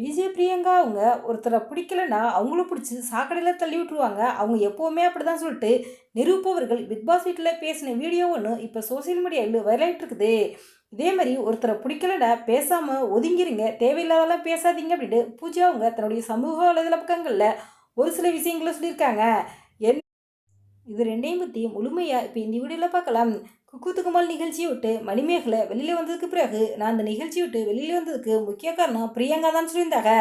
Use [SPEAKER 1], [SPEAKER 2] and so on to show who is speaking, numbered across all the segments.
[SPEAKER 1] விஜய் பிரியங்கா அவங்க ஒருத்தரை பிடிக்கலன்னா அவங்களும் பிடிச்சி சாக்கடையில் தள்ளி விட்டுருவாங்க. அவங்க எப்போவுமே அப்படி தான் சொல்லிட்டு நிரூபவர்கள் பிக் பாஸ் வீட்டில் பேசின வீடியோ ஒன்று இப்போ சோசியல் மீடியாவில் வைரலாகிட்டு இருக்குது. இதே மாதிரி ஒருத்தரை பிடிக்கலன்னா பேசாமல் ஒதுங்கிருங்க. தேவையில்லாதெல்லாம் பேசாதீங்க அப்படின்ட்டு பூஜா அவங்க தன்னுடைய சமூக வலைதள பக்கங்களில் ஒரு சில விஷயங்களை சொல்லியிருக்காங்க. என் இது ரெண்டையும் பற்றி முழுமையாக இப்போ இந்த வீடியோவில் பார்க்கலாம். குக்கூத்து நிகழ்ச்சி விட்டு மணிமேகலை வெளியில் வந்ததுக்கு பிறகு நான் அந்த நிகழ்ச்சி விட்டு வெளியில் வந்ததுக்கு முக்கிய காரணம் பிரியங்கா தான் சொல்லியிருந்தாங்க.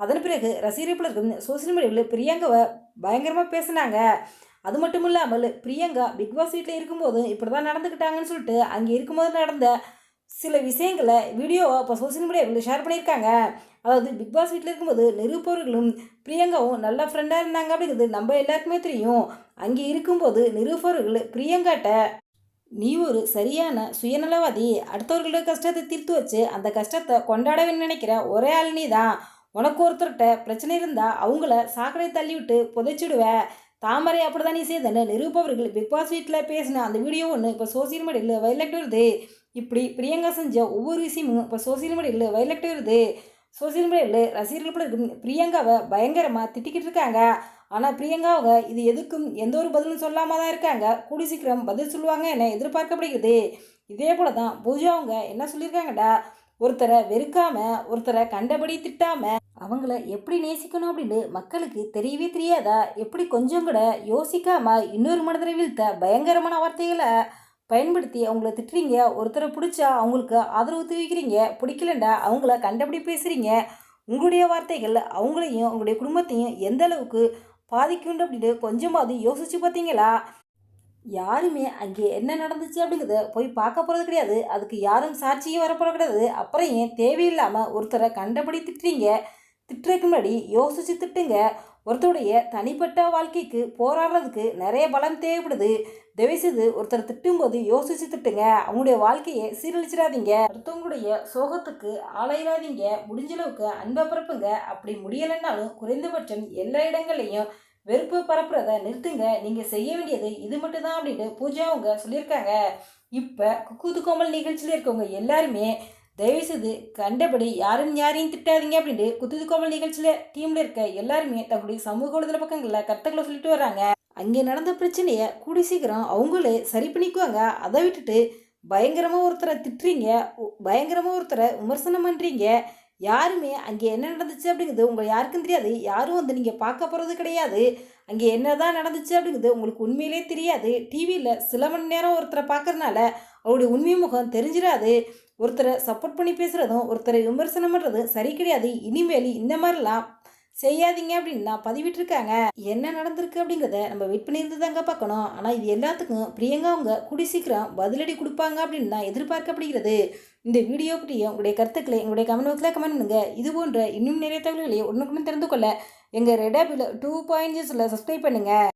[SPEAKER 1] அதன் பிறகு ரசிகர்களுக்கும் சோசியல் மீடியாவில் பிரியங்காவை பயங்கரமாக பேசினாங்க. அது மட்டும் இல்லாமல் பிரியங்கா பிக் பாஸ் வீட்டில் இருக்கும்போது இப்படி தான் நடந்துக்கிட்டாங்கன்னு சொல்லிட்டு அங்கே இருக்கும்போது நடந்த சில விஷயங்களை வீடியோவை இப்போ சோசியல் மீடியாவில் ஷேர் பண்ணியிருக்காங்க. அதாவது பிக் பாஸ் வீட்டில் இருக்கும்போது நிரூபர்களும் பிரியங்காவும் நல்ல ஃப்ரெண்டாக இருந்தாங்க அப்படிங்கிறது நம்ம எல்லாருக்குமே தெரியும். அங்கே இருக்கும்போது நிரூபர்கள் பிரியங்காட்ட நீ ஒரு சரியான சுயநலவாதி. அடுத்தவர்களோட கஷ்டத்தை தீர்த்து வச்சு அந்த கஷ்டத்தை கொண்டாடவேன்னு நினைக்கிற ஒரே ஆள் நீ தான் உனக்கு ஒருத்தர்கிட்ட பிரச்சனை இருந்தால் அவங்கள சாக்கடை தள்ளி விட்டு புதைச்சிடுவ. தாமரை அப்படிதான் நீ செய்தன்னு நிரூபவர்கள் பிக் பாஸ் வீட்டில் பேசின அந்த வீடியோ ஒன்று இப்போ சோசியல் மீடியாவில் வைலக்ட் வருது. இப்படி பிரியங்கா செஞ்ச ஒவ்வொரு விஷயமும் இப்போ சோசியல் மீடியாவில் வைலக்ட் வருது. சோசியல் மீடியாவில் ரசிகர்கள் கூட இருக்கும். பிரியங்காவை பயங்கரமாக திட்டிக்கிட்டு இருக்காங்க. ஆனால் பிரியங்காவை இது எதுக்கும் எந்த ஒரு பதிலும் சொல்லாமல் தான் இருக்காங்க. கூடி சீக்கிரம் பதில் சொல்லுவாங்க என எதிர்பார்க்கப்படுகிறது. இதே போல தான் பூஜா அவங்க என்ன சொல்லியிருக்காங்கடா? ஒருத்தரை வெறுக்காமல் ஒருத்தரை கண்டபடி திட்டாமல் அவங்கள எப்படி நேசிக்கணும் அப்படின்னு மக்களுக்கு தெரியவே தெரியாதா? எப்படி கொஞ்சம் கூட யோசிக்காமல் இன்னொரு மனதில் வீழ்த்த பயங்கரமான வார்த்தைகளை பயன்படுத்தி அவங்கள திட்டுறீங்க ஒருத்தரை பிடிச்சா அவங்களுக்கு ஆதரவு தெரிவிக்கிறீங்க பிடிக்கலண்டா அவங்கள கண்டபடி பேசுகிறீங்க உங்களுடைய வார்த்தைகள் அவங்களையும் உங்களுடைய குடும்பத்தையும் எந்த அளவுக்கு பாதிக்குண்டு அப்படின்னு கொஞ்சமாவது யோசிச்சு பார்த்தீங்களா? யாருமே அங்கே என்ன நடந்துச்சு அப்படிங்கிறத போய் பார்க்க போகிறது கிடையாது. அதுக்கு யாரும் சாட்சியும் வரப்போகிறது கிடையாது. அப்புறம் ஏன் தேவையில்லாமல் ஒருத்தரை கண்டபடி திட்டுறீங்க? திட்டுறதுக்கு முன்னாடி யோசிச்சு திட்டுங்க. ஒருத்தருடைய தனிப்பட்ட வாழ்க்கைக்கு போராடுறதுக்கு நிறைய பலம் தேவைப்படுது. தயவுசெய்து ஒருத்தர் திட்டும்போது யோசிச்சு திட்டுங்க. அவங்களுடைய வாழ்க்கையை சீரழிச்சிடாதீங்க. அடுத்தவங்களுடைய சோகத்துக்கு ஆளாயிடாதீங்க முடிஞ்ச அளவுக்கு அன்பை பரப்புங்க. அப்படி முடியலைன்னாலும் குறைந்தபட்சம் எல்லா இடங்கள்லையும் வெறுப்பு பரப்புறத நிறுத்துங்க. நீங்கள் செய்ய வேண்டியது இது மட்டும்தான் அப்படின்னு பூஜா அவங்க சொல்லியிருக்காங்க. இப்போ குக்கூத்து கோமல் நிகழ்ச்சியில் இருக்கவங்க எல்லாருமே தயவுசெய்து கண்டபடி யாரும் யாரையும் திட்டாதீங்க அப்படின்ட்டு குத்துது கோமல் நிகழ்ச்சியில் டீமில் இருக்க எல்லாருமே தங்களுடைய சமூக வலைதள பக்கங்களில் கருத்துக்களை சொல்லிட்டு வராங்க அங்கே நடந்த பிரச்சனையை கூடி சீக்கிரம் அவங்களே சரி பண்ணிக்குவாங்க. அதை விட்டுட்டு பயங்கரமாக ஒருத்தரை திட்டுறீங்க பயங்கரமாக ஒருத்தரை விமர்சனம் பண்ணுறீங்க யாருமே அங்கே என்ன நடந்துச்சு அப்படிங்கிறது உங்களுக்கு யாருக்கும் தெரியாது. யாரும் வந்து நீங்கள் பார்க்க போகிறது கிடையாது. அங்கே என்ன தான் நடந்துச்சு அப்படிங்கிறது உங்களுக்கு உண்மையிலே தெரியாது. டிவியில் சில மணி நேரம் ஒருத்தரை பார்க்கறனால அவருடைய உண்மை முகம் தெரிஞ்சிடாது. ஒருத்தரை சப்போர்ட் பண்ணி பேசுகிறதும் ஒருத்தரை விமர்சனம் பண்ணுறதும் சரி கிடையாது. இனிமேல் இந்த மாதிரிலாம் செய்யாதீங்க அப்படின்னு நான் பதிவிட்டிருக்காங்க. என்ன நடந்திருக்கு அப்படிங்கிறத நம்ம வெயிட் பண்ணியிருந்து தாங்க பார்க்கணும். ஆனால் இது எல்லாத்துக்கும் பிரியங்கா அவங்க குடி சீக்கிரம் பதிலடி கொடுப்பாங்க அப்படின்னு தான் எதிர்பார்க்கப்படுகிறது. இந்த வீடியோ பற்றிய உங்களுடைய கருத்துக்களை எங்களுடைய கமெண்ட் பாக்ஸில் கமெண்ட் பண்ணுங்க. இது போன்ற இன்னும் நிறைய தகவல்களை ஒன்றுக்குன்னு தெரிந்து கொள்ள எங்கள் ரெடாபில் டூ பாயிண்ட் சப்ஸ்கிரைப் பண்ணுங்கள்